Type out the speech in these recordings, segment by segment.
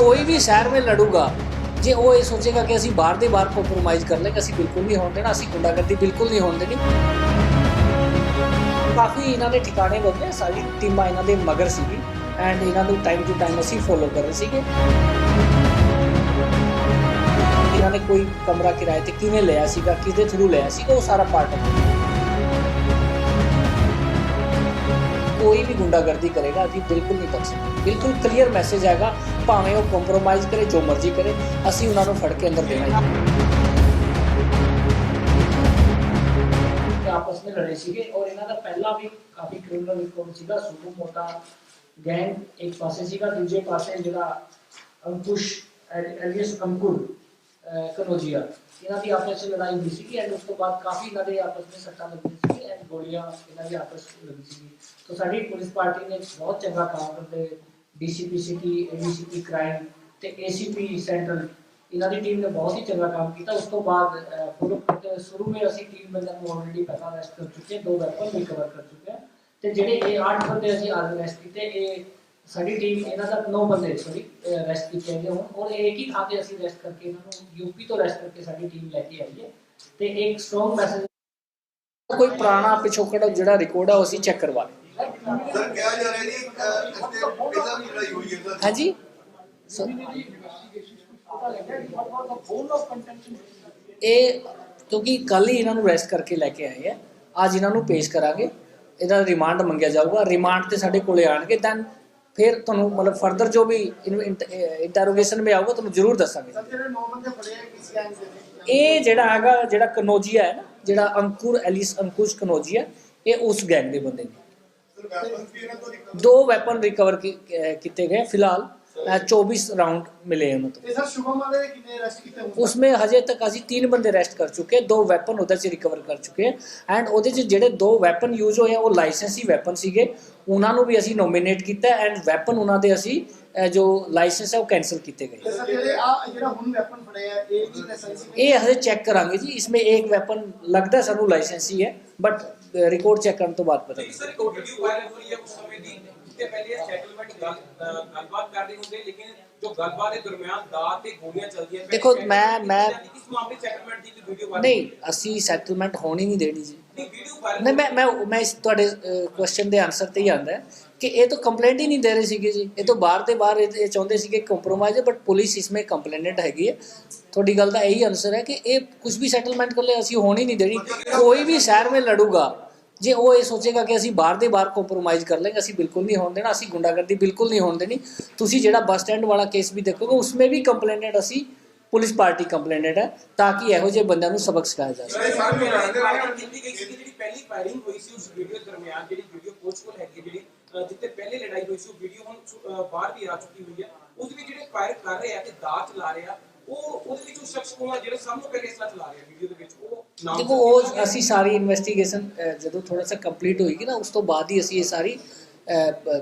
ਕੋਈ ਵੀ ਸ਼ਹਿਰ ਵਿੱਚ ਲੜੂਗਾ, ਜੇ ਉਹ ਇਹ ਸੋਚੇਗਾ ਕਿ ਅਸੀਂ ਬਾਹਰ ਦੇ ਬਾਹਰ ਕੰਪਰੋਮਾਈਜ਼ ਕਰ ਲਾਂਗੇ ਅਸੀਂ ਬਿਲਕੁਲ ਨਹੀਂ ਹੋਣ ਦੇਣਾ, ਅਸੀਂ ਗੁੰਡਾਗਰਦੀ ਬਿਲਕੁਲ ਨਹੀਂ ਹੋਣ ਦੇਣੀ। ਕਾਫੀ ਇਹਨਾਂ ਦੇ ਠਿਕਾਣੇ ਬਦਲੇ ਸਾਡੀ ਟੀਮਾਂ ਇਹਨਾਂ ਦੇ ਮਗਰ ਸੀਗੀ ਐਂਡ ਇਹਨਾਂ ਨੂੰ ਟਾਈਮ ਟੂ ਟਾਈਮ ਅਸੀਂ ਫੋਲੋ ਕਰ ਰਹੇ ਸੀਗੇ। ਇਹਨਾਂ ਨੇ ਕੋਈ ਕਮਰਾ ਕਿਰਾਏ ਤੇ ਕਿਵੇਂ ਲਿਆ ਸੀਗਾ, ਕਿਹਦੇ ਥਰੂ ਲਿਆ ਸੀਗਾ, ਉਹ ਸਾਰਾ ਪਾਰਟ ਕੋਈ ਵੀ ਗੁੰਡਾਗਰਦੀ ਕਰੇਗਾ, ਅਸੀਂ ਬਿਲਕੁਲ ਨਹੀਂ ਬਚ ਬਿਲਕੁਲ ਕਲੀਅਰ ਮੈਸੇਜ ਆਏਗਾ ਭਾਵੇਂ ਉਹ ਕੰਪਰੋਮਾਈਜ਼ ਕਰੇ, ਜੋ ਮਰਜ਼ੀ ਕਰੇ, ਅਸੀਂ ਉਹਨਾਂ ਨੂੰ ਫੜ ਕੇ ਅੰਦਰ ਦੇਣਾ ਹੈ ਆਪਸ ਵਿੱਚ ਲੜੇ ਸੀਗੇ ਔਰ ਇਹਨਾਂ ਦਾ ਪਹਿਲਾ ਵੀ ਕਾਫੀ ਕ੍ਰਿਮੀਨਲ ਰਿਕਾਰਡ ਸੀਗਾ ਸੁਪਰ ਮੋਟਾ ਗੈਂਗ ਇੱਕ ਪਾਸੇ ਸੀਗਾ, ਦੂਜੇ ਪਾਸੇ ਜਿਹੜਾ ਅੰਕੁਸ਼, ਐਲੀਅਸ ਅੰਕੁਰ ਕਨੋਜੀਆ। ਇਹਨਾਂ ਦੀ ਆਪਸ ਵਿੱਚ ਲੜਾਈ ਹੋਈ ਸੀਗੀ ਐਂਡ ਉਸ ਤੋਂ ਬਾਅਦ ਕਾਫੀ ਇਹਨਾਂ ਦੇ ਆਪਸ ਵਿੱਚ ਸੱਟਾਂ ਲੱਗੀਆਂ। ਗੋਲੀਆਂ ਇਹਨਾਂ ਦੀ ਆਪਸ ਵਿੱਚ ਲੱਗੀ ਸੀ ਤਾਂ ਸਾਡੀ ਪੁਲਿਸ ਪਾਰਟੀ ਨੇ ਬਹੁਤ ਚੰਗਾ ਕੰਮ ਕਰਦੇ ਡੀਸੀਪੀ ਸਿਟੀ ਏਡੀਸੀਪੀ ਕ੍ਰਾਈਮ ਤੇ ਏਸੀਪੀ ਸੈਂਟਰਲ ਇਹਨਾਂ ਦੀ ਟੀਮ ਨੇ ਬਹੁਤ ਹੀ ਚੰਗਾ ਕੰਮ ਕੀਤਾ। ਉਸ ਤੋਂ ਬਾਅਦ ਅਹ, ਪੂਰੇ ਸ਼ੁਰੂ ਵਿੱਚ ਅਸੀਂ ਟੀਮ ਬੰਦਿਆਂ ਨੂੰ ਆਲਰੇਡੀ ਪਹਿਲਾਂ ਅਰੈਸਟ ਕਰ ਚੁੱਕੇ ਹਾਂ, ਦੋ ਵੈਪਨ ਰਿਕਵਰ ਕਰ ਚੁੱਕੇ ਹਾਂ। ਤੇ ਜਿਹੜੇ ਇਹ 8 ਬੰਦੇ ਅਸੀਂ ਅੱਜ ਅਰੈਸਟ ਕੀਤੇ ਇਹ ਸਾਡੀ ਟੀਮ ਇਹਨਾਂ ਦਾ 9 ਬੰਦੇ ਸੌਰੀ ਅਰੈਸਟ ਕੀਤੇ ਗਏ ਹੁਣ। ਔਰ ਇਹ ਇੱਕ ਹੀ ਥਾਂ ਤੇ ਅਸੀਂ ਅਰੈਸਟ ਕਰਕੇ ਇਹਨਾਂ ਨੂੰ ਯੂਪੀ ਤੋਂ ਅਰੈਸਟ ਕਰਕੇ ਸਾਡੀ ਟੀਮ ਲੈ ਕੇ ਆਈ ਹੈ। ਤੇ ਇੱਕ ਸਟਰੋਂਗ ਮੈਸੇਜ ਕੋਈ ਪੁਰਾਣਾ ਪਿਛੋਕੜ ਜਿਹੜਾ ਰਿਕਾਰਡ ਹੈ ਉਹ ਅਸੀਂ ਚੈੱਕ ਕਰਵਾ ਲਏ ਸਰ ਕਿਹਾ ਜਾ ਰਿਹਾ ਜੀ ਅਹ, ਇੱਥੇ ਪਹਿਲਾਂ ਵੀ ਲੜਾਈ ਹੋਈ ਹੈ ਸਰ ਹਾਂਜੀ। ਇਹ ਕਿਉਂਕਿ ਕੱਲ ਹੀ ਇਹਨਾਂ ਨੂੰ ਅਰੈਸਟ ਕਰਕੇ ਲੈ ਕੇ ਆਏ ਆ। ਅੱਜ ਇਹਨਾਂ ਨੂੰ ਪੇਸ਼ ਕਰਾਂਗੇ। ਇਹਦਾ ਰਿਮਾਂਡ ਮੰਗਿਆ ਜਾਊਗਾ। ਰਿਮਾਂਡ ਤੇ ਸਾਡੇ ਕੋਲੇ ਆਣਗੇ ਦੈਨ ਫਿਰ ਤੁਹਾਨੂੰ ਮਤਲਬ ਫਰਦਰ ਜੋ ਵੀ ਇੰਟਰੋਗੇਸ਼ਨ ਵਿੱਚ ਆਊਗਾ ਤੁਹਾਨੂੰ ਜ਼ਰੂਰ ਦੱਸਾਂਗੇ। ਆ ਇਹ ਜਿਹੜਾ ਹੈਗਾ ਜਿਹੜਾ ਕਨੋਜੀਆ ਹੈ ਨਾ ਜਿਹੜਾ ਅੰਕੁਰ ਐਲਿਸ ਅੰਕੁਸ਼ ਕਨੋਜੀਆ ਇਹ ਉਸ ਗੈਂਗ ਦੇ ਬੰਦੇ ਨੇ ਸਰ ਵੈਪਨ ਵੀ ਇਹਨਾਂ ਤੋਂ ਰਿਕਵਰ ਦੋ ਵੈਪਨ ਰਿਕਵਰ ਕੀਤੇ ਗਏ ਫਿਲਹਾਲ ਅਹ 24 ਰਾਉਂਡ ਮਿਲੇ ਉਹਨਾਂ ਤੋਂ ਤੇ ਸਰ ਸ਼ੁਭਮ ਵਾਲੇ ਦੇ ਕਿੰਨੇ ਅਰੈਸਟ ਕੀਤੇ ਹੋਏ उसमें हजे तक ਅਸੀਂ तीन ਬੰਦੇ ਅਰੈਸਟ ਕਰ ਚੁੱਕੇ हैं, ਦੋ ਵੈਪਨ ਉਹਦੇ ਚ ਰਿਕਵਰ ਕਰ ਚੁੱਕੇ ਹਾਂ ਐਂਡ ਉਹਦੇ ਚ ਜਿਹੜੇ ਦੋ ਵੈਪਨ ਯੂਜ਼ ਹੋਏ ਆ ਉਹ ਲਾਇਸੈਂਸੀ ਵੈਪਨ ਸੀਗੇ ਉਹਨਾਂ ਨੂੰ ਵੀ ਅਸੀਂ ਨੋਮੀਨੇਟ ਕੀਤਾ ਐਂਡ ਵੈਪਨ ਉਹਨਾਂ ਦੇ ਅਸੀਂ ਅਹ, ਜੋ ਲਾਇਸੈਂਸ ਹੈ ਉਹ ਕੈਨਸਲ ਕੀਤੇ ਗਏ। ਸਰ ਜਿਹੜੇ ਆ ਜਿਹੜਾ ਹੁਣ ਵੈਪਨ ਫੜਿਆ ਇਹ ਵੀ ਲਾਇਸੈਂਸ ਇਹ ਹਜੇ ਚੈੱਕ ਕਰਾਂਗੇ ਜੀ। ਇਸਮੇ ਇੱਕ ਵੈਪਨ ਲੱਗਦਾ ਸਾਨੂੰ ਲਾਇਸੈਂਸ ਹੀ ਹੈ ਬਟ ਰਿਕਾਰਡ ਚੈੱਕ ਕਰਨ ਤੋਂ ਬਾਅਦ ਪਤਾ ਸਰ ਰਿਕਾਰਡ ਕਿਉਂ ਵਾਇਰਲ ਹੋ ਰਹੀ ਹੈ ਉਸ ਸਮੇਂ ਦੀ। ਤੇ ਪਹਿਲੇ ਸੈਟਲਮੈਂਟ ਗੱਲਬਾਤ ਕਰਦੇ ਹੁੰਦੇ ਲੇਕਿਨ ਜੋ ਗੱਲਬਾਤ ਦੇ ਦਰਮਿਆਨ ਦਾਤ ਤੇ ਗੋਲੀਆਂ ਚੱਲਦੀਆਂ ਦੇਖੋ ਮੈਂ ਮੈਂ ਇਸ ਮਾਮਲੇ ਸੈਟਲਮੈਂਟ ਦੀ ਵੀਡੀਓ ਨਹੀਂ ਅਸੀਂ ਸੈਟਲਮੈਂਟ ਹੋਣੀ ਨਹੀਂ ਦੇਣੀ ਜੀ। ਨਹੀਂ, ਮੈਂ ਮੈਂ ਮੈਂ ਇਸ ਤੁਹਾਡੇ ਕੁਐਸਚਨ ਦੇ ਆਨਸਰ ਤੇ ਹੀ ਆਂਦਾ ਕਿ ਇਹ ਤਾਂ ਕੰਪਲੇਂਟ ਹੀ ਨਹੀਂ ਦੇ ਰਹੇ ਸੀਗੇ ਜੀ। ਇਹ ਤਾਂ ਬਾਹਰ ਦੇ ਬਾਹਰ ਇਹ ਚਾਹੁੰਦੇ ਸੀਗੇ ਕੰਪਰੋਮਾਈਜ਼ ਬਟ ਪੁਲਿਸ ਇਸਮੇ ਕੰਪਲੇਨਟ ਹੈਗੀ ਹੈ। ਤੁਹਾਡੀ ਗੱਲ ਦਾ ਇਹੀ ਆਨਸਰ ਹੈ ਕਿ ਇਹ ਕੁਝ ਵੀ ਸੈਟਲਮੈਂਟ ਕਰ ਲੈ ਅਸੀਂ ਹੋਣ ਹੀ ਨਹੀਂ ਦੇਣੀ। ਕੋਈ ਵੀ ਸ਼ਹਿਰ ਵਿੱਚ ਲੜੂਗਾ, ਜੇ ਉਹ ਇਹ ਸੋਚੇਗਾ ਕਿ ਅਸੀਂ ਬਾਹਰ ਦੇ ਬਾਹਰ ਕੰਪਰੋਮਾਈਜ਼ ਕਰ ਲਾਂਗੇ ਅਸੀਂ ਬਿਲਕੁਲ ਨਹੀਂ ਹੋਣ ਦੇਣਾ, ਅਸੀਂ ਗੁੰਡਾਗਰਦੀ ਬਿਲਕੁਲ ਨਹੀਂ ਹੋਣ ਦੇਣੀ। ਤੁਸੀਂ ਜਿਹੜਾ ਬੱਸ ਸਟੈਂਡ ਵਾਲਾ ਕੇਸ ਵੀ ਦੇਖੋਗੇ, ਉਸਮੇ ਵੀ ਕੰਪਲੇਨਟ ਅਸੀਂ ਪੁਲਿਸ ਪਾਰਟੀ ਕੰਪਲੇਨਟ ਹੈ ਤਾਂ ਕਿ ਇਹੋ ਜਿਹੇ ਬੰਦਿਆਂ ਨੂੰ ਸਬਕ ਸਿਖਾਇਆ ਜਾ ਸਕੇ। ਕੀਤੀ ਗਈ ਸੀ ਕਿ ਜਿਹੜੀ ਪਹਿਲੀ ਫਾਇਰਿੰਗ ਹੋਈ ਸੀ ਉਸ ਵੀਡੀਓ ਦਰਮਿਆਨ ਜਿਹੜੀ ਵੀਡੀਓ ਕੋਲ ਹੈਗੀ ਜਿਹੜੀ ਜਿੱਥੇ ਪਹਿਲੇ ਲੜਾਈ ਹੋਈ ਸੀ ਉਹ ਵੀਡੀਓ ਹੁਣ ਬਾਹਰ ਵੀ ਆ ਚੁੱਕੀ ਹੋਈ ਹੈ। ਉਸ ਵਿੱਚ ਜਿਹੜੇ ਫਾਇਰ ਕਰ ਰਹੇ ਆ ਤੇ ਦਾਅ ਚਲਾ ਰਹੇ ਆ ਉਹ ਉਹਦੇ ਵਿੱਚ ਉਹ ਸ਼ਖਸ ਕੋਲ ਆ ਜਿਹੜਾ ਸਭ ਤੋਂ ਪਹਿਲੇ ਇਸਲਾ ਚਲਾ ਰਿਹਾ ਵੀਡੀਓ ਦੇ ਵਿੱਚ। ਉਹ ਨਾਮ ਦੇਖੋ ਉਹ ਅਸੀਂ ਸਾਰੀ ਇਨਵੈਸਟੀਗੇਸ਼ਨ ਜਦੋਂ ਥੋੜਾ ਸਾ ਕੰਪਲੀਟ ਹੋਏਗੀ ਨਾ ਉਸ ਤੋਂ ਬਾਅਦ ਹੀ ਅਸੀਂ ਇਹ ਸਾਰੀ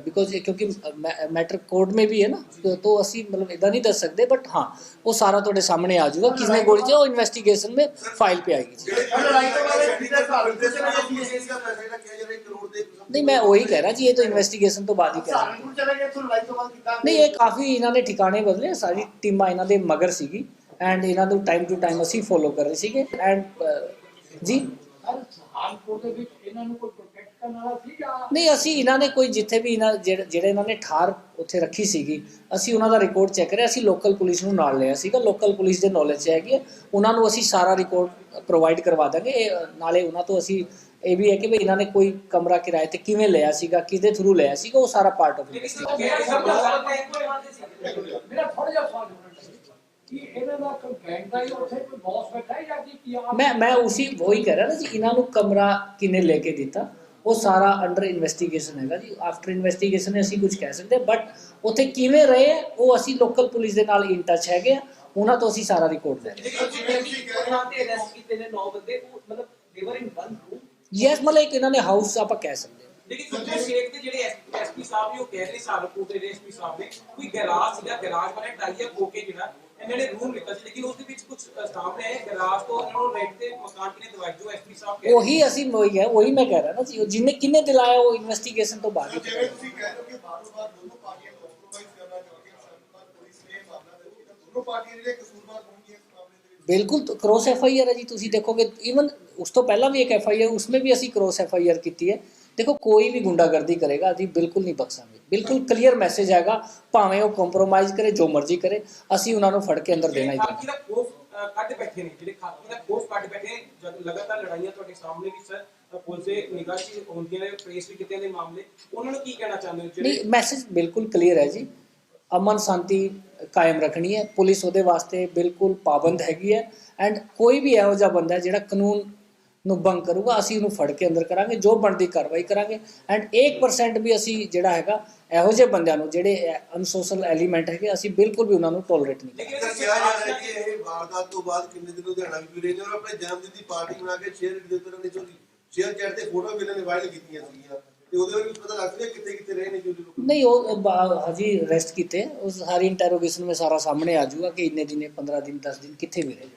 ਬਿਕੋਜ਼ ਇਹ ਕਿਉਂਕਿ ਮੈਟਰ ਕੋਡ ਮੇ ਵੀ ਹੈ ਨਾ ਤੋ ਅਸੀਂ ਮਤਲਬ ਇਦਾਂ ਨਹੀਂ ਦੱਸ ਸਕਦੇ ਬਟ ਹਾਂ ਉਹ ਸਾਰਾ ਤੁਹਾਡੇ ਸਾਹਮਣੇ ਆ ਜਾਊਗਾ ਕਿਸਨੇ ਗੋਲੀ ਚਲਾਈ ਉਹ ਇਨਵੈਸਟੀਗੇਸ਼ਨ ਮੇ ਫਾਈਲ ਪੇ ਆਏਗੀ ਜੀ। ਨਹੀਂ ਮੈਂ ਉਹੀ ਕਹਿ ਰਹਾ ਜੀ ਇਹ ਤਾਂ ਇਨਵੈਸਟੀਗੇਸ਼ਨ ਤੋਂ ਬਾਅਦ ਹੀ ਕਹਿ ਰਹਾ। ਨਹੀਂ ਇਹ ਕਾਫੀ ਇਹਨਾਂ ਦੇ ਠਿਕਾਣੇ ਬਦਲੇ ਸਾਰੀ ਟੀਮਾਂ ਇਹਨਾਂ ਦੇ ਮਗਰ ਸੀਗੀ ਐਂਡ ਇਹਨਾਂ ਨੂੰ ਟਾਈਮ ਟੂ ਟਾਈਮ ਅਸੀਂ ਫੋਲੋ ਕਰ ਰਹੇ ਸੀਗੇ ਐਂਡ ਜੀ? ਹਾਲ ਕੋਰਟ ਦੇ ਵਿੱਚ ਇਹਨਾਂ ਨੂੰ ਕੋਈ ਨਹੀਂ ਅਸੀਂ ਇਹਨਾਂ ਨੇ ਕੋਈ ਜਿੱਥੇ ਵੀ ਇਹਨਾਂ ਜਿਹੜੇ ਇਹਨਾਂ ਨੇ ਠਾਰ ਉੱਥੇ ਰੱਖੀ ਸੀਗੀ ਅਸੀਂ ਉਹਨਾਂ ਦਾ ਰਿਕਾਰਡ ਚੈੱਕ ਕਰਿਆ ਅਸੀਂ ਲੋਕਲ ਪੁਲਿਸ ਨੂੰ ਨਾਲ ਲਿਆ ਸੀਗਾ ਲੋਕਲ ਪੁਲਿਸ ਦੇ ਨੌਲੇਜ 'ਚ ਹੈਗੀ ਉਹਨਾਂ ਨੂੰ ਅਸੀਂ ਸਾਰਾ ਰਿਕਾਰਡ ਪ੍ਰੋਵਾਈਡ ਕਰਵਾ ਦਾਂਗੇ ਨਾਲੇ ਉਹਨਾਂ ਤੋਂ ਅਸੀਂ ਇਹ ਵੀ ਹੈ ਕਿ ਵੀ ਇਹਨਾਂ ਨੇ ਕੋਈ ਕਮਰਾ ਕਿਰਾਏ ਤੇ ਕਿਵੇਂ ਲਿਆ ਸੀਗਾ ਕਿਹਦੇ ਥਰੂ ਲਿਆ ਸੀਗਾ ਉਹ ਸਾਰਾ ਪਾਰਟ ਆਫ ਇਨਵੈਸਟੀਗੇਸ਼ਨ ਮੇਰਾ ਥੋੜਾ ਜਿਹਾ ਸਵਾਲ ਹੋਣਾ ਚਾਹੀਦਾ ਕਿ ਇਹਨਾਂ ਦਾ ਕੋਈ ਗੈਂਗ ਦਾ ਹੀ ਉੱਥੇ ਕੋਈ ਬੌਸ ਬੈਠਾ ਹੈ ਜਾਂ ਕਿ ਕੀ ਆਪ ਮੈਂ ਮੈਂ ਉਸੇ ਵਹੀ ਕਹਿ ਰਿਹਾ ਨਾ ਜੀ ਇਹਨਾਂ ਨੂੰ ਕਮਰਾ ਕਿਨੇ ਲੈ ਕੇ ਦਿੱਤਾ? ਉਹ ਸਾਰਾ ਅੰਡਰ ਇਨਵੈਸਟੀਗੇਸ਼ਨ ਹੈਗਾ ਜੀ। ਆਫਟਰ ਇਨਵੈਸਟੀਗੇਸ਼ਨ ਅਸੀਂ ਕੁਝ ਕਹਿ ਸਕਦੇ ਬਟ ਉੱਥੇ ਕਿਵੇਂ ਰਹੇ ਉਹ ਅਸੀਂ ਲੋਕਲ ਪੁਲਿਸ ਦੇ ਨਾਲ ਇਨ ਟੱਚ ਹੈਗੇ ਆ। ਉਹਨਾਂ ਤੋਂ ਅਸੀਂ ਸਾਰਾ ਰਿਕਾਰਡ ਲੈ ਰਹੇ ਲੇਕਿਨ ਜਿਵੇਂ ਕਿ ਉਹਨਾਂ ਤੇ ਅਰੈਸਟ ਕੀਤੇ ਨੇ 9 ਬੰਦੇ ਉਹ ਮਤਲਬ ਦੇਵਰ ਇਨ ਵਨ ਰੂਮ ਯੈਸ ਮਤਲਬ ਇੱਕ ਇਹਨਾਂ ਨੇ ਹਾਊਸ ਆਪਾਂ ਕਹਿ ਸਕਦੇ ਹਾਂ। ਲੇਕਿਨ ਦੂਜੇ ਸ਼ੇਖ ਦੇ ਜਿਹੜੇ ਐਸਪੀ ਸਾਹਿਬ ਨੇ ਉਹ ਕਹਿ ਰਹੇ ਸਾਰਪੁਰ ਦੇ ਐਸਪੀ ਸਾਹਿਬ ਨੇ ਕੋਈ ਗੈਰਾਜ ਸੀਗਾ ਗੈਰਾਜ ਵਾਲੇ ਟਾਈਆ ਹੋ ਕੇ ਜਿਹੜਾ ਇਹਨਾਂ ਨੇ ਰੂਮ ਲਿੱਤਾ ਸੀ ਲੇਕਿਨ ਉਸ ਦੇ ਵਿੱਚ ਕੁਝ ਸਾਹਮਣੇ ਆਇਆ ਗੈਰਾਜ ਤੋਂ ਇਹਨਾਂ ਨੂੰ ਰੈਂਟ ਤੇ ਮਕਾਨ ਕਿਨੇ ਦਵਾਈ ਜੋ ਐਸਪੀ ਸਾਹਿਬ ਕਹਿ ਰਹੇ ਉਹੀ ਅਸੀਂ ਉਹੀ ਹੈ ਉਹੀ ਮੈਂ ਕਹਿ ਰਿਹਾ ਨਾ ਜੀ ਉਹ ਜਿਹਨੇ ਕਿੰਨੇ ਦਿਲਾਇਆ ਉਹ ਇਨਵੈਸਟੀਗੇਸ਼ਨ ਤੋਂ ਬਾਅਦ ਹੀ ਪਤਾ ਜਿਵੇਂ ਲੱਗੇਗਾ। ਤੁਸੀਂ ਕਹਿ ਰਹੇ ਹੋ ਕਿ ਬਾਰ-ਬਾਰ ਦੋਨੋਂ ਪਾਰਟੀਆਂ ਕੰਪਰੋਮਾਈਜ਼ ਕਰਨਾ ਚਾਹੁੰਦੀਆਂ ਸਨ ਪਰ ਪੁਲਿਸ ਨੇ ਪਾਰਟੀਆਂ ਜਿਹੜੇ ਕਸੂਰਵਾਰ ਹੋਣਗੀਆਂ ਇਸ ਮਾਮਲੇ ਦੇ ਵਿੱਚ ਬਿਲਕੁਲ ਕ੍ਰੋਸ ਐਫ ਆਈ ਆਰ ਹੈ ਜੀ ਤੁਸੀਂ ਦੇਖੋਗੇ ਇਵਨ ਉਸ ਤੋਂ ਪਹਿਲਾਂ ਵੀ ਇੱਕ ਐਫ ਆਈ ਆਰ ਉਸਮੇ ਵੀ ਅਸੀਂ ਕ੍ਰੋਸ ਐਫ ਆਈ ਆਰ ਕੀਤੀ ਹੈ ਦੇਖੋ ਕੋਈ ਵੀ ਗੁੰਡਾਗਰਦੀ ਕਰੇਗਾ ਅਸੀਂ ਬਿਲਕੁਲ ਨਹੀਂ ਬਖਸ਼ਾਂਗੇ। ਬਿਲਕੁਲ ਕਲੀਅਰ ਮੈਸੇਜ ਹੈਗਾ ਭਾਵੇਂ ਉਹ ਕੰਪਰੋਮਾਈਜ਼ ਕਰੇ ਜੋ ਮਰਜ਼ੀ ਕਰੇ ਅਸੀਂ ਉਹਨਾਂ ਨੂੰ ਫੜ ਕੇ ਅੰਦਰ ਦੇਣਾ ਹੀ ਦੇਣਾ। ਕੱਢ ਬੈਠੇ ਨੇ ਜਿਹੜੇ ਖਾਕੀ ਦਾ ਖੋਫ ਕੱਢ ਬੈਠੇ ਜਦ ਲਗਾਤਾਰ ਲੜਾਈਆਂ ਤੁਹਾਡੇ ਸਾਹਮਣੇ ਵੀ ਸਰ ਅ, ਪੁਲਿਸ ਦੇ ਨਿਗਾਹ 'ਚ ਹੁੰਦੀਆਂ ਨੇ ਫੇਸ ਵੀ ਕਿਤੇ ਦੇ ਮਾਮਲੇ ਉਹਨਾਂ ਨੂੰ ਕੀ ਕਹਿਣਾ ਚਾਹੁੰਦੇ ਹੋ? ਨਹੀਂ ਮੈਸੇਜ ਬਿਲਕੁਲ ਕਲੀਅਰ ਹੈ ਜੀ। ਅਮਨ ਸ਼ਾਂਤੀ ਕਾਇਮ ਰੱਖਣੀ ਹੈ। ਪੁਲਿਸ ਉਹਦੇ ਵਾਸਤੇ ਬਿਲਕੁਲ ਪਾਬੰਦ ਹੈਗੀ ਹੈ। ਐਂਡ ਕੋਈ ਵੀ ਇਹੋ ਜਿਹਾ ਬੰਦਾ ਜਿਹੜਾ ਕਾਨੂੰਨ ਨੂੰ ਭੰਗ ਕਰੂਗਾ ਅਸੀਂ ਉਹਨੂੰ ਫੜ ਕੇ ਅੰਦਰ ਕਰਾਂਗੇ ਜੋ ਬਣਦੀ ਕਾਰਵਾਈ ਕਰਾਂਗੇ। ਐਂਡ 1% ਵੀ ਅਸੀਂ ਜਿਹੜਾ ਹੈਗਾ ਇਹੋ ਜਿਹੇ ਬੰਦਿਆਂ ਨੂੰ ਜਿਹੜੇ ਅਨਸੋਸ਼ਲ ਐਲੀਮੈਂਟ ਹੈਗੇ ਅਸੀਂ ਬਿਲਕੁਲ ਵੀ ਉਹਨਾਂ ਨੂੰ ਟੋਲਰੇਟ ਨਹੀਂ ਕਰਾਂਗੇ। ਲੇਕਿਨ ਕਿਹਾ ਜਾ ਰਿਹਾ ਹੈ ਕਿ ਇਹ ਵਾਰਦਾਤ ਤੋਂ ਬਾਅਦ ਕਿੰਨੇ ਦਿਨ ਲੁਧਿਆਣਾ ਵੀ ਰਹੇ ਔਰ ਆਪਣੇ ਜਨਮ ਦਿਨ ਦੀ ਪਾਰਟੀ ਬਣਾ ਕੇ ਸ਼ੇਅਰ ਦੇ ਉੱਤੇ ਨੇ ਚੋਰੀ ਸ਼ੇਅਰ ਚੈਟ ਤੇ ਫੋਟੋ ਵੀ ਇਹਨਾਂ ਨੇ ਵਾਇਰਲ ਕੀਤੀਆਂ ਸੀਗੀਆਂ। ਤੇ ਉਹਦੇ ਵਿੱਚ ਪਤਾ ਲੱਗ ਰਿਹਾ ਕਿੱਥੇ ਕਿੱਥੇ ਰਹੇ ਨੇ ਲੋਕ? ਨਹੀਂ ਉਹ ਹਜੇ ਰੈਸਟ ਕੀਤੇ। ਉਸ ਸਾਰੀ ਇੰਟਰੋਗੇਸ਼ਨ ਵਿੱਚ ਸਾਰਾ ਸਾਹਮਣੇ ਆ ਜਾਊਗਾ ਕਿ ਇੰਨੇ ਦਿਨੇ 15 ਦਿਨ 10 ਦਿਨ ਕਿੱਥੇ ਵੀ ਰਹੇ